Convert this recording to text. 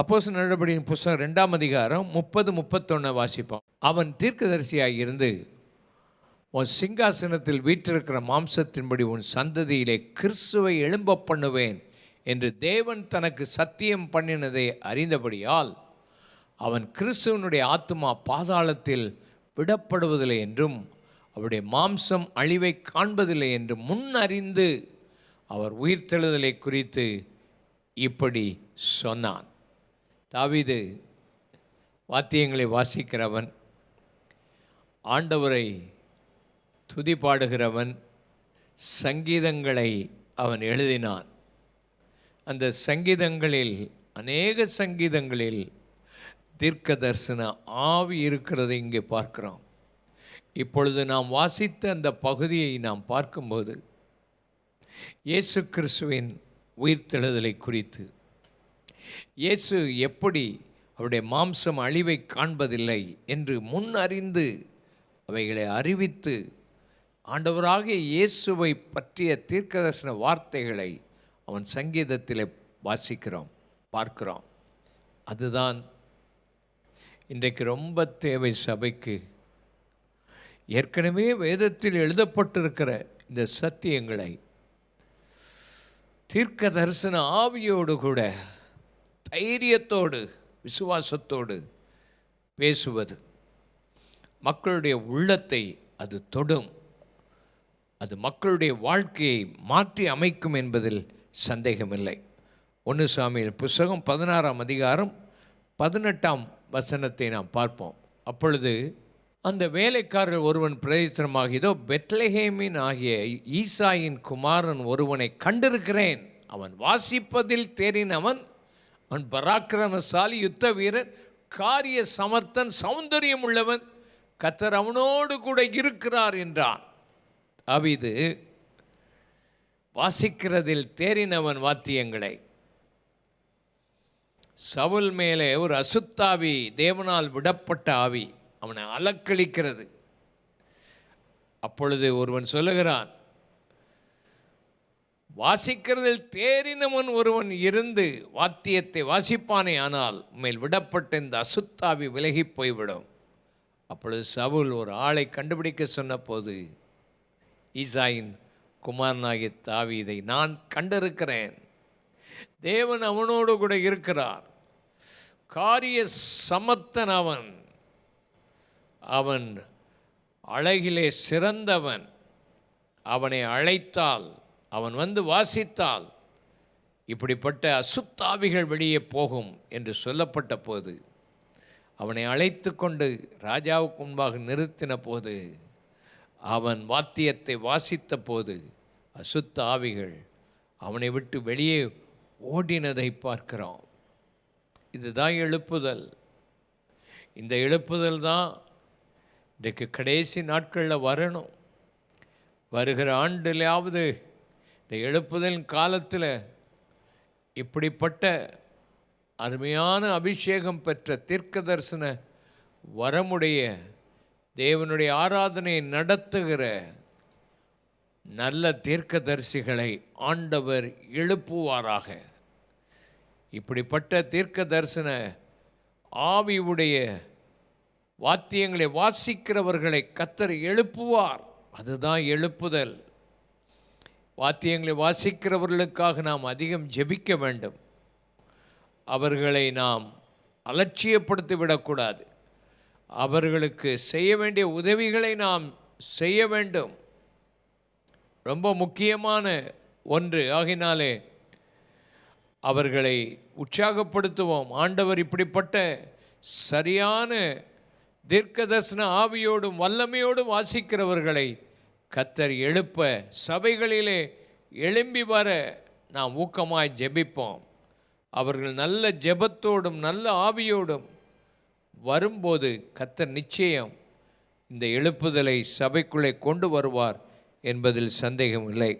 அப்போஸ் நடபடியின் புஸ்தகம் ரெண்டாம் அதிகாரம் முப்பது முப்பத்தொன்று வாசிப்போம். அவன் தீர்க்கதரிசியாக இருந்து உன் சிங்காசனத்தில் வீற்றிருக்கிற மாம்சத்தின்படி உன் சந்ததியிலே கிறிஸ்துவை எழும்ப பண்ணுவேன் என்று தேவன் தனக்கு சத்தியம் பண்ணினதை அறிந்தபடியால் அவன் கிறிஸ்துவனுடைய ஆத்மா பாதாளத்தில் விடப்படுவதில்லை என்றும் அவருடைய மாம்சம் அழிவை காண்பதில்லை என்று முன்னறிந்து அவர் உயிர்த்தெழுதலை குறித்து இப்படி சொன்னான். தாவீது வாத்தியங்களை வாசிக்கிறவன் ஆண்டவரை துதி பாடுகிறவன் சங்கீதங்களை அவன் எழுதினான். அந்த சங்கீதங்களில் அநேக சங்கீதங்களில் தீர்க்க தரிசன ஆவி இருக்கிறதை இங்கே பார்க்கிறோம். இப்பொழுது நாம் வாசித்த அந்த பகுதியை நாம் பார்க்கும்போது இயேசு கிறிஸ்துவின் உயிர்த்தெழுதலை குறித்து இயேசு எப்படி அவருடைய மாம்சம் அழிவை காண்பதில்லை என்று முன் அறிந்து அவைகளை அறிவித்து ஆண்டவராகிய இயேசுவை பற்றிய தீர்க்கதர்சன வார்த்தைகளை அவன் சங்கீதத்தில் வாசிக்கிறோம் பார்க்கிறோம். அதுதான் இன்றைக்கு ரொம்ப தேவை சபைக்கு. ஏற்கனவே வேதத்தில் எழுதப்பட்டிருக்கிற இந்த சத்தியங்களை தீர்க்க தரிசன ஆவியோடு கூட தைரியத்தோடு விசுவாசத்தோடு பேசுவது. மக்களுடைய உள்ளத்தை அது தொடும். அது மக்களுடைய வாழ்க்கையை மாற்றி அமைக்கும் என்பதில் சந்தேகமில்லை. ஒன்று சாமியில் புஸ்தகம் பதினாறாம் அதிகாரம் பதினெட்டாம் வசனத்தை நாம் பார்ப்போம். அப்பொழுது அந்த வேலைக்காரர் ஒருவன் பிரயோஜனமாக இதோ பெத்லஹேமின் ஆகிய ஈசாயின் குமாரன் ஒருவனை கண்டிருக்கிறேன். அவன் வாசிப்பதில் தேறினவன் அவன் பராக்கிரமசாலி யுத்த வீரர் காரிய சமர்த்தன் சௌந்தரியம் உள்ளவன். கத்தர் அவனோடு கூட இருக்கிறார் என்றான். அவிது வாசிக்கிறதில் தேறினவன் வாத்தியங்களை. சவுல் மேலே ஒரு அசுத்தாவி தேவனால் விடப்பட்ட ஆவி அவனை அலக்களிக்கிறது அப்பொழுது ஒருவன் சொல்லுகிறான் வாசிக்கிறதில் தேறினவன் ஒருவன் இருந்து வாத்தியத்தை வாசிப்பானே ஆனால் மேல் விடப்பட்ட இந்த அசுத்தாவி விலகி போய்விடும். அப்பொழுது சவுல் ஒரு ஆளை கண்டுபிடிக்க சொன்னபோது ஈசாயின் குமாரனாகிய தாவீதை நான் கண்டிருக்கிறேன் தேவன் அவனோடு கூட இருக்கிறார். காரிய சமர்த்தன் அவன். அவன் அழகிலே சிறந்தவன். அவனை அழைத்தால் அவன் வந்து வாசித்தால் இப்படிப்பட்ட அசுத்தாவிகள் வெளியே போகும் என்று சொல்லப்பட்ட போது அவனை அழைத்து கொண்டு ராஜாவுக்கு முன்பாக நிறுத்தின போது அவன் வாத்தியத்தை வாசித்த போது அசுத்த ஆவிகள் அவனை விட்டு வெளியே ஓடினதை பார்க்கிறோம் இதுதான் எழுப்புதல். இந்த எழுப்புதல் தான் இன்றைக்கு கடைசி நாட்களில் வரணும். வருகிற ஆண்டுலையாவது இந்த எழுப்புதல் காலத்தில் இப்படிப்பட்ட அருமையான அபிஷேகம் பெற்ற தீர்க்க தரிசன வரமுடைய தேவனுடைய ஆராதனையை நடத்துகிற நல்ல தீர்க்கதரிசிகளை ஆண்டவர் எழுப்புவாராக. இப்படிப்பட்ட தீர்க்க தரிசன ஆவியுடைய வாத்தியங்களை வாசிக்கிறவர்களை கத்தர் எழுப்புவார். அதுதான் எழுப்புதல். வாத்தியங்களை வாசிக்கிறவர்களுக்காக நாம் அதிகம் ஜெபிக்க வேண்டும். அவர்களை நாம் அலட்சியப்படுத்தி விடக்கூடாது அவர்களுக்கு செய்ய வேண்டிய உதவிகளை நாம் செய்ய வேண்டும். ரொம்ப முக்கியமான ஒன்று. ஆகினாலே அவர்களை உற்சாகப்படுத்துவோம். ஆண்டவர் இப்படிப்பட்ட சரியான தீர்க்கதர்சன ஆவியோடும் வல்லமையோடும் வாசிக்கிறவர்களை கத்தர் எழுப்ப சபைகளிலே எழும்பி வர நாம் ஊக்கமாய் ஜெபிப்போம். அவர்கள் நல்ல ஜெபத்தோடும் நல்ல ஆவியோடும் வரும்போது கத்தர் நிச்சயம் இந்த எழுப்புதலை சபைக்குள்ளே கொண்டு வருவார் என்பதில் சந்தேகம் இல்லை